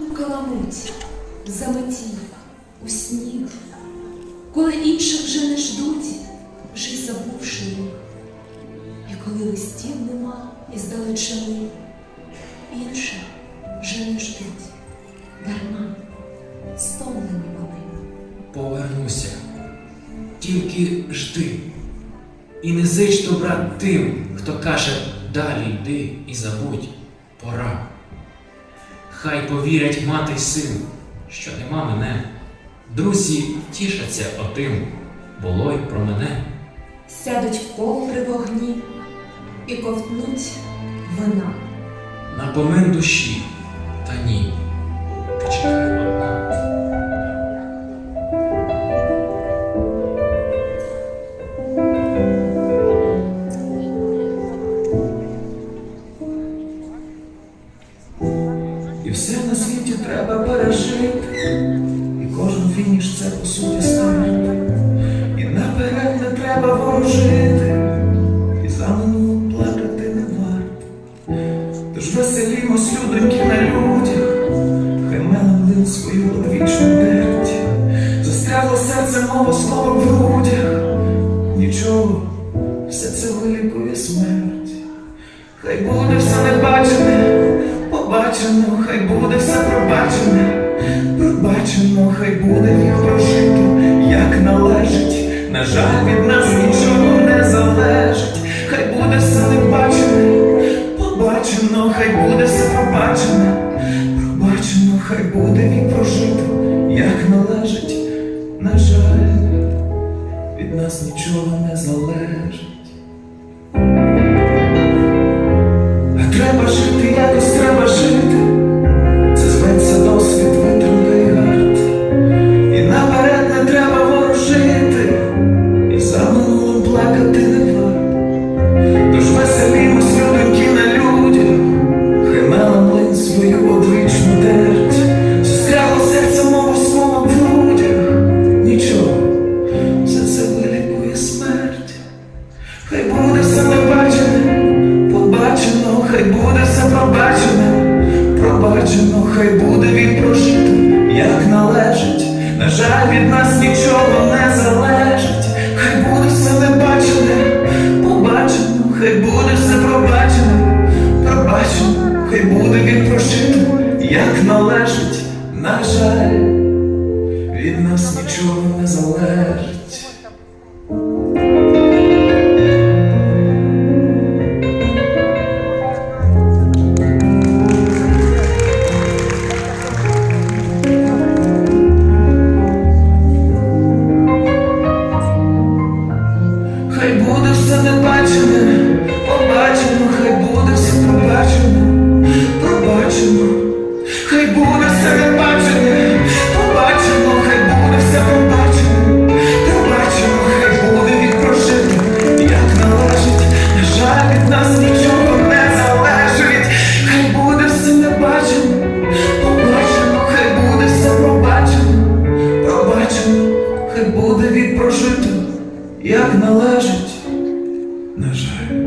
У каламуті, в у сні, коли інших вже не ждуть, вже забувши їх. І коли листів нема із далечини, інших вже не ждуть, дарма, стомлені вони. Повернуся, тільки жди. І не зич добра тим, хто каже далі йди і забудь, пора. Хай повірять мати й син, що нема мене. Друзі тішаться отим, було й про мене. Сядуть в коло при вогні і ковтнуть вина. На помин душі, І все на світі треба пережити, і кожен фініш це по суті старт. І наперед не треба ворожити, і за минулим плакати не варт. Тож веселімось, людоньки на людях, хай мене лин свою одвічну дерть. Застрягло серце, мова слово в грудях. Нічого, все це вилікує смерть. Хай буде все небачене, побачено, хай буде все пробачене, пробачено, хай буде вік прожито, як належить. На жаль, від нас нічого не залежить, хай буде все небачене, побачено, хай буде все пробачене, пробачено, хай буде вік прожито, як належить. На жаль, від нас нічого не залежить. Жаль, від нас нічого не залежить, хай буде все небачене, побачено, хай буде все пробачене, пробачено, хай буде він прожито, як належить. На жаль, від нас нічого не залежить. Небачене, побачено, хай буде все пробачено, пробачено, хай буде все небачене, побачено, хай буде все пробачено, пробачено, хай буде від прожито, як належить, на жаль, від нас нічого не залежить, хай буде все небачено, побачено, хай буде все пробачено, пробачено, хай буде від прожито як належить, на жаль.